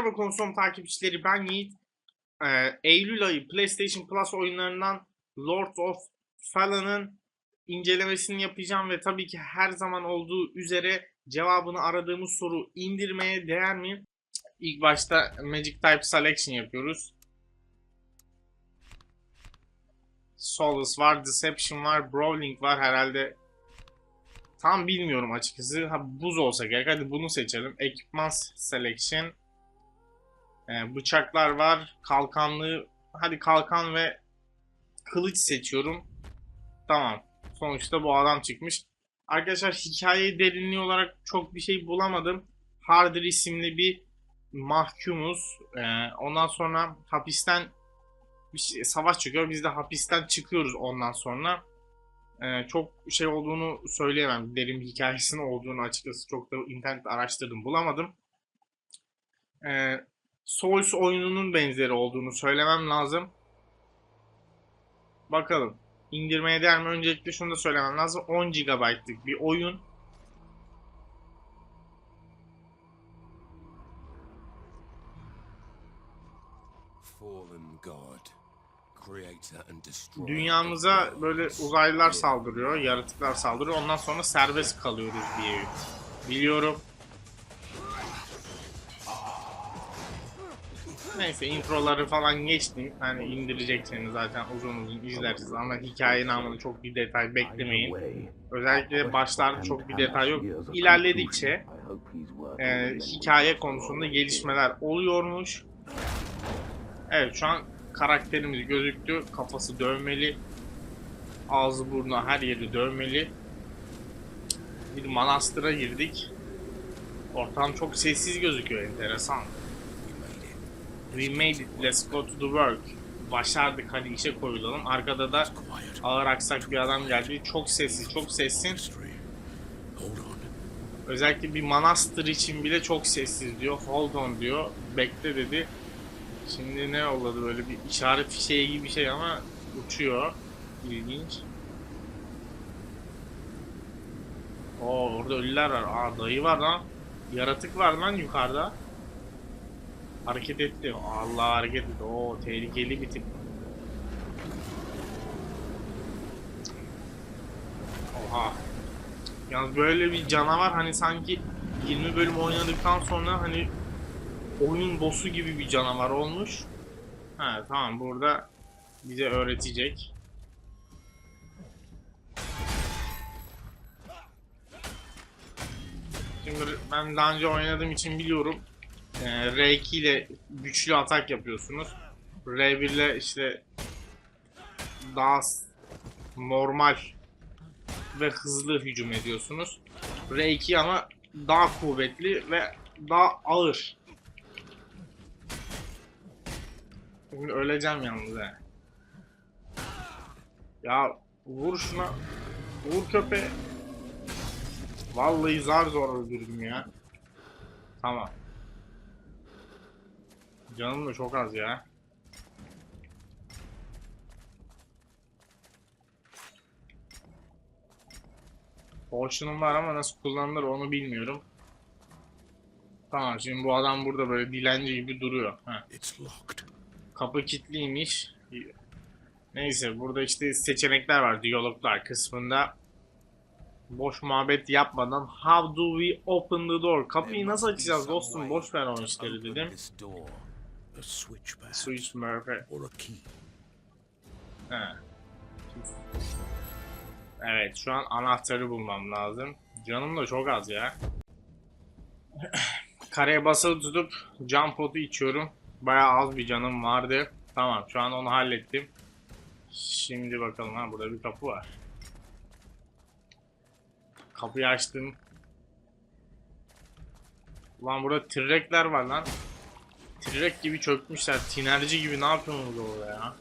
Merhaba konsolum takipçileri ben Yiğit. Ee, Eylül ayı PlayStation Plus oyunlarından Lords of Fallen'ın incelemesini yapacağım ve tabii ki her zaman olduğu üzere cevabını aradığımız soru indirmeye değer mi? İlk başta Magic Type Selection yapıyoruz. Solus var, Deception var, Brawling var herhalde. Tam bilmiyorum açıkçası. Ha, buz olsa gerek. Hadi bunu seçelim. Ekipman Selection. Ee, bıçaklar var. Kalkanlı. Hadi kalkan ve kılıç seçiyorum. Tamam. Sonuçta bu adam çıkmış. Arkadaşlar hikaye derinliği olarak çok bir şey bulamadım. Harder isimli bir mahkumuz. Ee, ondan sonra hapisten bir şey- savaş çıkıyor. Biz de hapisten çıkıyoruz ondan sonra. Ee, çok şey olduğunu söyleyemem. Derin bir hikayesinin olduğunu açıkçası çok da internet araştırdım bulamadım. Ee, Souls oyununun benzeri olduğunu söylemem lazım. Bakalım. İndirmeye değer mi? Öncelikle şunu da söylemem lazım. 10 GB'lık bir oyun. Dünyamıza böyle uzaylılar saldırıyor, yaratıklar saldırıyor. Ondan sonra serbest kalıyoruz diye biliyorum. Neyse introları falan geçtim. Hani indirecekseniz zaten uzun uzun izlersiniz ama hikaye namında çok bir detay beklemeyin. Özellikle başlarda çok bir detay yok. İlerledikçe e, hikaye konusunda gelişmeler oluyormuş. Evet şu an karakterimiz gözüktü. Kafası dövmeli. Ağzı burnu her yeri dövmeli. Bir manastıra girdik. Ortam çok sessiz gözüküyor enteresan. We made it. Let's go to the work. Başardık hadi işe koyulalım. Arkada da ağır aksak bir adam geldi. Çok sessiz, çok on. Özellikle bir manastır için bile çok sessiz diyor. Hold on diyor. Bekle dedi. Şimdi ne yolladı böyle bir işaret fişeği gibi bir şey ama uçuyor. İlginç. Oo orada ölüler var. Aa dayı var lan. Yaratık var lan yukarıda. Hareket etti. Allah hareket etti. Oo tehlikeli bir tip. Oha. Yalnız böyle bir canavar hani sanki 20 bölüm oynadıktan sonra hani oyun boss'u gibi bir canavar olmuş. Ha tamam burada bize öğretecek. Şimdi ben daha önce oynadığım için biliyorum. Ee, R2 ile güçlü atak yapıyorsunuz. R1 ile işte daha normal ve hızlı hücum ediyorsunuz. R2 ama daha kuvvetli ve daha ağır. Öleceğim yalnız he. Ya vur şuna. Vur köpe. Vallahi zar zor öldürdüm ya. Tamam. Canım da çok az ya. Potion'um var ama nasıl kullanılır onu bilmiyorum. Tamam şimdi bu adam burada böyle dilenci gibi duruyor. Heh. Kapı kilitliymiş. Neyse burada işte seçenekler var diyaloglar kısmında. Boş muhabbet yapmadan How do we open the door? Kapıyı nasıl açacağız dostum? Boş ver o işleri dedim. A switch perhaps, Switch or a key. He. Evet şu an anahtarı bulmam lazım. Canım da çok az ya. Kareye basılı tutup cam potu içiyorum. Bayağı az bir canım vardı. Tamam şu an onu hallettim. Şimdi bakalım ha burada bir kapı var. Kapıyı açtım. Ulan burada trekler var lan. Trek gibi çökmüşler. Tinerci gibi ne yapıyorsunuz orada ya?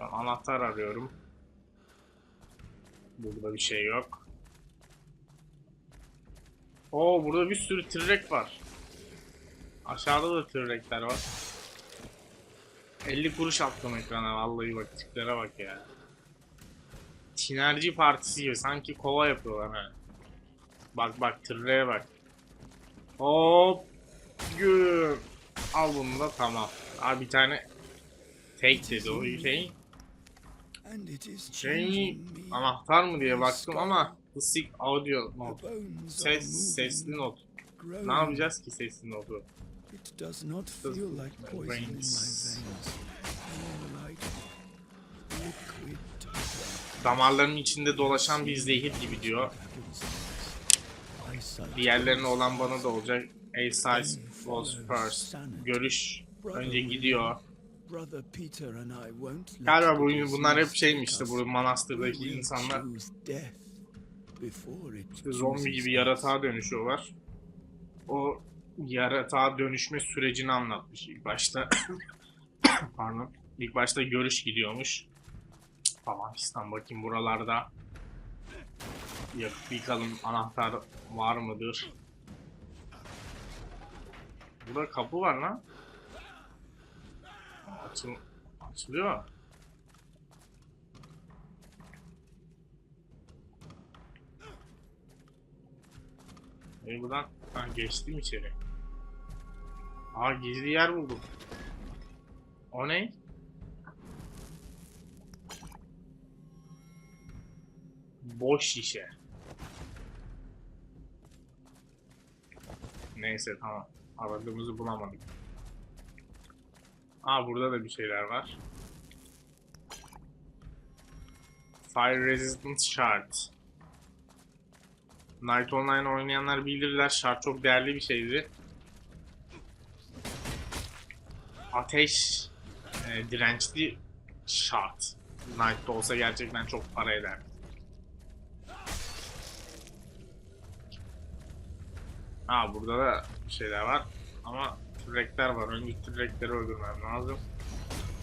Ben anahtar arıyorum. Burada bir şey yok. Oo burada bir sürü trirek var. Aşağıda da trirekler var. 50 kuruş attım ekrana vallahi bak tiplere bak ya. Tinerci partisi gibi sanki kova yapıyorlar ha. Bak bak trireğe bak. Hop. Güm. Al bunu da tamam. Abi bir tane take dedi o şey. Şey anahtar mı diye baktım ama Hısik audio not. Ses, sesli not. Ne yapacağız ki sesli notu? It does not feel like poison in my veins. Damarların içinde dolaşan bir zehir gibi diyor. Diğerlerine olan bana da olacak. A size was first. Görüş önce gidiyor. Galiba bu, bunlar hep şeymiş işte bu manastırdaki insanlar işte zombi gibi yaratığa dönüşüyorlar. O yaratığa dönüşme sürecini anlatmış ilk başta. Pardon. İlk başta görüş gidiyormuş. Tamam İslam bakayım buralarda yakıp yıkalım anahtar var mıdır? Burada kapı var lan. Açıl açılıyor. E buradan ha, geçtim içeri. Aa gizli yer buldum. O ne? Boş şişe. Neyse tamam. Aradığımızı bulamadık. Aa burada da bir şeyler var. Fire Resistant Shard. Night Online oynayanlar bilirler. Shard çok değerli bir şeydi. Ateş e, dirençli Shard. Knight'ta olsa gerçekten çok para eder. Ha burada da şeyler var. Ama T-Rex'ler var. Önce T-Rex'leri öldürmem lazım.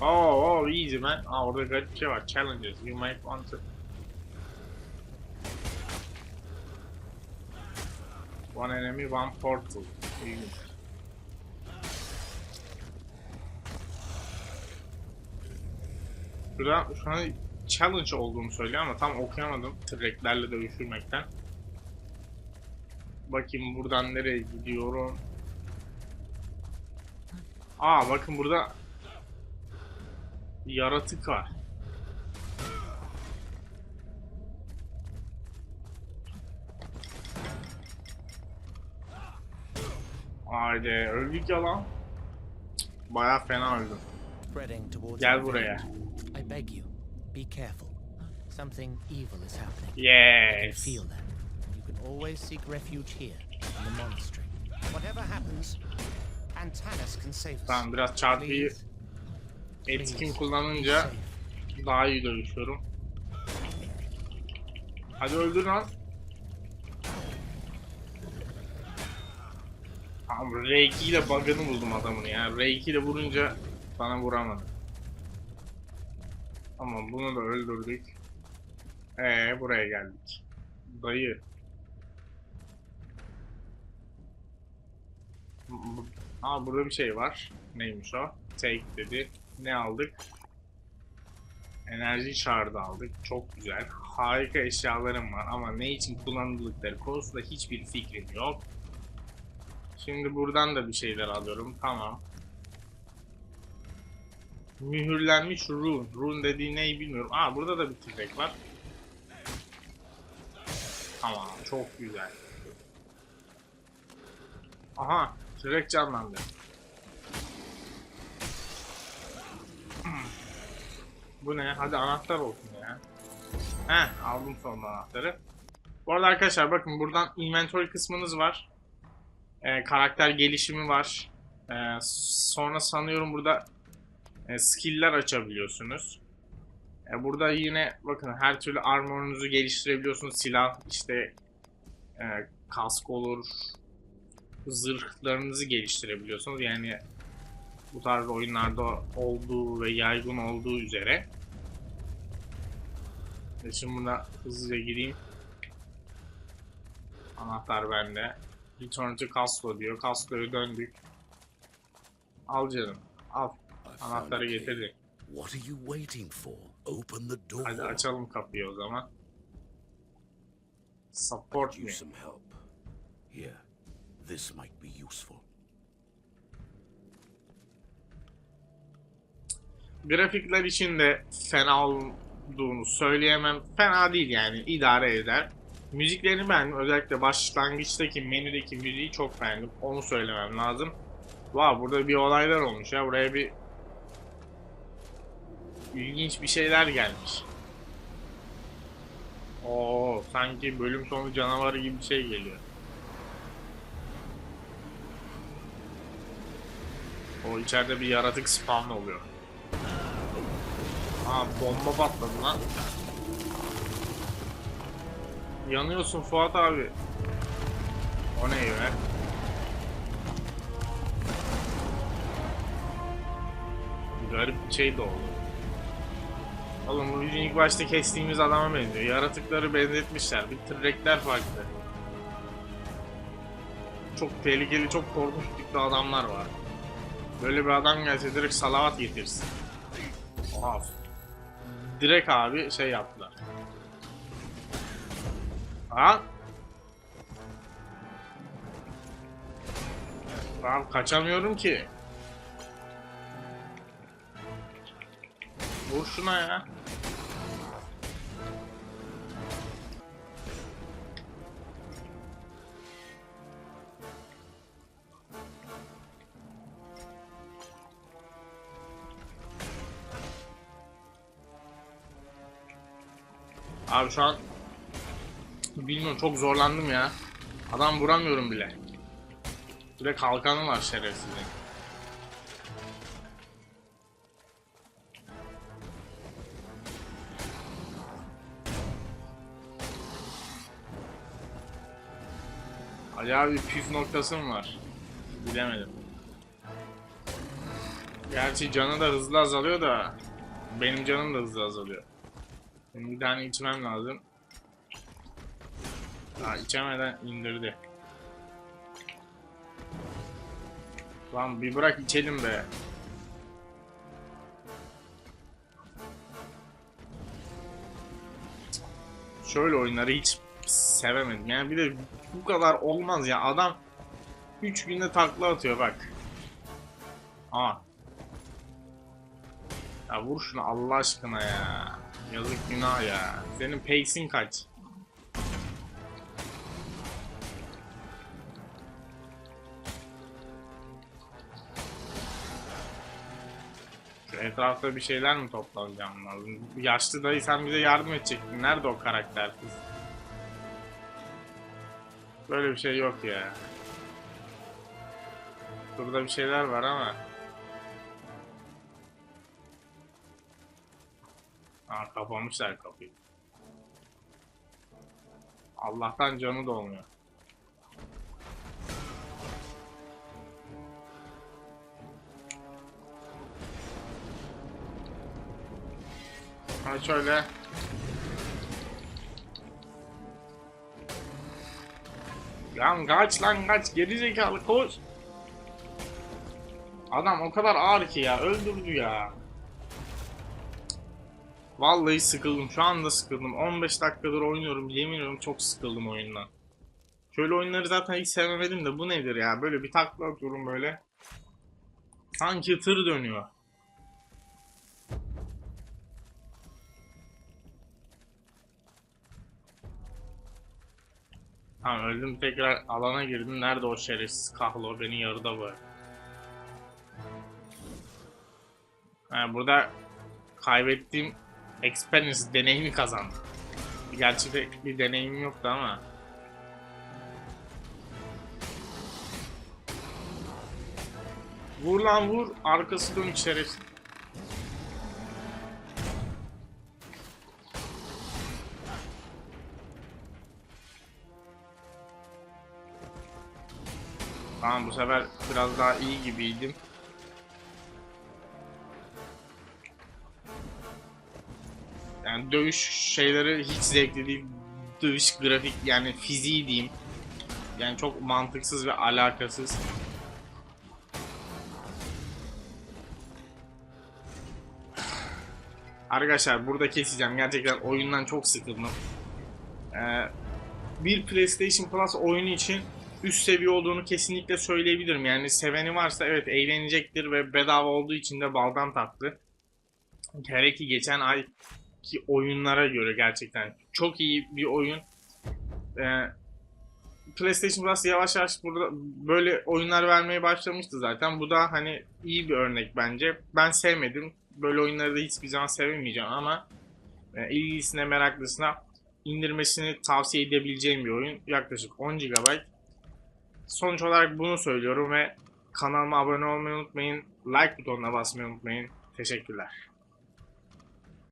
Oh, oh, easy man. Aa orada garip şey var. Challenges. You might want to... One enemy, one portal. İlginç. Şurada şu an challenge olduğunu söylüyor ama tam okuyamadım. T-Rex'lerle dövüşürmekten. Bakayım buradan nereye gidiyorum. Aa bakın burada yaratık var. Haydi öldük ya lan. Baya fena öldüm. Gel buraya. Yes. feel that. You can always seek refuge here in the monastery. Whatever happens, Antanas can save us. Tamam biraz çarpıyı etkin kullanınca daha iyi dövüşüyorum. Hadi öldür lan. Tamam R2 ile bug'ını buldum adamın ya. R2 ile vurunca bana vuramadı. Tamam bunu da öldürdük. Ee buraya geldik. Dayı. Aa burada bir şey var. Neymiş o? Take dedi. Ne aldık? Enerji şardı aldık. Çok güzel. Harika eşyalarım var ama ne için kullanıldıkları konusunda hiçbir fikrim yok. Şimdi buradan da bir şeyler alıyorum. Tamam. Mühürlenmiş rune. Rune dediği neyi bilmiyorum. Aa burada da bir tüfek var. Tamam çok güzel. Aha tüfek canlandı. Bu ne? Hadi anahtar olsun ya. Heh aldım sonunda anahtarı. Bu arada arkadaşlar bakın buradan inventory kısmınız var. Ee, karakter gelişimi var. Ee, sonra sanıyorum burada e, skill'ler açabiliyorsunuz. Ee, burada yine bakın her türlü armorunuzu geliştirebiliyorsunuz. Silah işte e, kask olur. Zırhlarınızı geliştirebiliyorsunuz. Yani bu tarz oyunlarda olduğu ve yaygın olduğu üzere. Ve şimdi buna hızlıca gireyim. Anahtar bende. Return to Castle diyor. Castle'ya döndük. Al canım. Al. Anahtarı getirdik. What are you waiting for? Open the door. Hadi açalım kapıyı o zaman. Support me. Here, this might be useful. Grafikler için de fena olduğunu söyleyemem. Fena değil yani idare eder. Müziklerini beğendim. Özellikle başlangıçtaki menüdeki müziği çok beğendim. Onu söylemem lazım. Vay burada bir olaylar olmuş ya. Buraya bir ilginç bir şeyler gelmiş. Oo sanki bölüm sonu canavarı gibi bir şey geliyor. O içeride bir yaratık spawn oluyor. Aa bomba patladı lan. Yanıyorsun Fuat abi. O ne ya? Garip bir şey de oldu. Oğlum bu bizim ilk başta kestiğimiz adama benziyor. Yaratıkları benzetmişler. Bir tırrekler farklı. Çok tehlikeli, çok korkunç tipli adamlar var. Böyle bir adam gelse direkt salavat getirsin. Oha. Direkt abi şey yaptılar. Ha? Ben kaçamıyorum ki. Vur şuna ya. Abi şu an bilmiyorum çok zorlandım ya. Adam vuramıyorum bile. Bir de var şerefsizin. Acaba bir püf noktası mı var? Bilemedim. Gerçi canı da hızlı azalıyor da benim canım da hızlı azalıyor. Bir tane içmem lazım. Ha içemeden indirdi. Lan bir bırak içelim be. Şöyle oyunları hiç sevemedim. Yani bir de bu kadar olmaz ya. Adam 3 günde takla atıyor bak. Aa. Ya vur şunu Allah aşkına ya. Yazık günah ya. Senin pace'in kaç? Etrafta bir şeyler mi toplayacağım lazım? Yaşlı dayı sen bize yardım edecektin. Nerede o karakter kız? Böyle bir şey yok ya. Burada bir şeyler var ama. Aa kapamışlar kapıyı. Allah'tan canı da olmuyor. Ha şöyle. Lan kaç lan kaç geri zekalı koş. Adam o kadar ağır ki ya öldürdü ya. Vallahi sıkıldım şu anda sıkıldım 15 dakikadır oynuyorum yemin ediyorum çok sıkıldım oyundan. Şöyle oyunları zaten hiç sevemedim de bu nedir ya böyle bir takla atıyorum böyle. Sanki tır dönüyor. Tamam öldüm tekrar alana girdim. Nerede o şerefsiz kahlo beni yarıda bu. Ha, burada kaybettiğim experience deneyimi kazandım. Gerçi de bir deneyimim yoktu ama. Vur lan vur. Arkası dönük şerefsiz. Tamam bu sefer biraz daha iyi gibiydim. Yani dövüş şeyleri hiç zevkli değil. Dövüş grafik yani fiziği diyeyim. Yani çok mantıksız ve alakasız. Arkadaşlar burada keseceğim. Gerçekten oyundan çok sıkıldım. Ee, bir PlayStation Plus oyunu için üst seviye olduğunu kesinlikle söyleyebilirim. Yani seveni varsa evet eğlenecektir ve bedava olduğu için de baldan tatlı. Hele ki geçen ay ki oyunlara göre gerçekten çok iyi bir oyun. Ee, PlayStation Plus yavaş yavaş burada böyle oyunlar vermeye başlamıştı zaten. Bu da hani iyi bir örnek bence. Ben sevmedim. Böyle oyunları da hiçbir zaman sevemeyeceğim ama e, ilgisine meraklısına indirmesini tavsiye edebileceğim bir oyun. Yaklaşık 10 GB. Sonuç olarak bunu söylüyorum ve kanalıma abone olmayı unutmayın. Like butonuna basmayı unutmayın. Teşekkürler.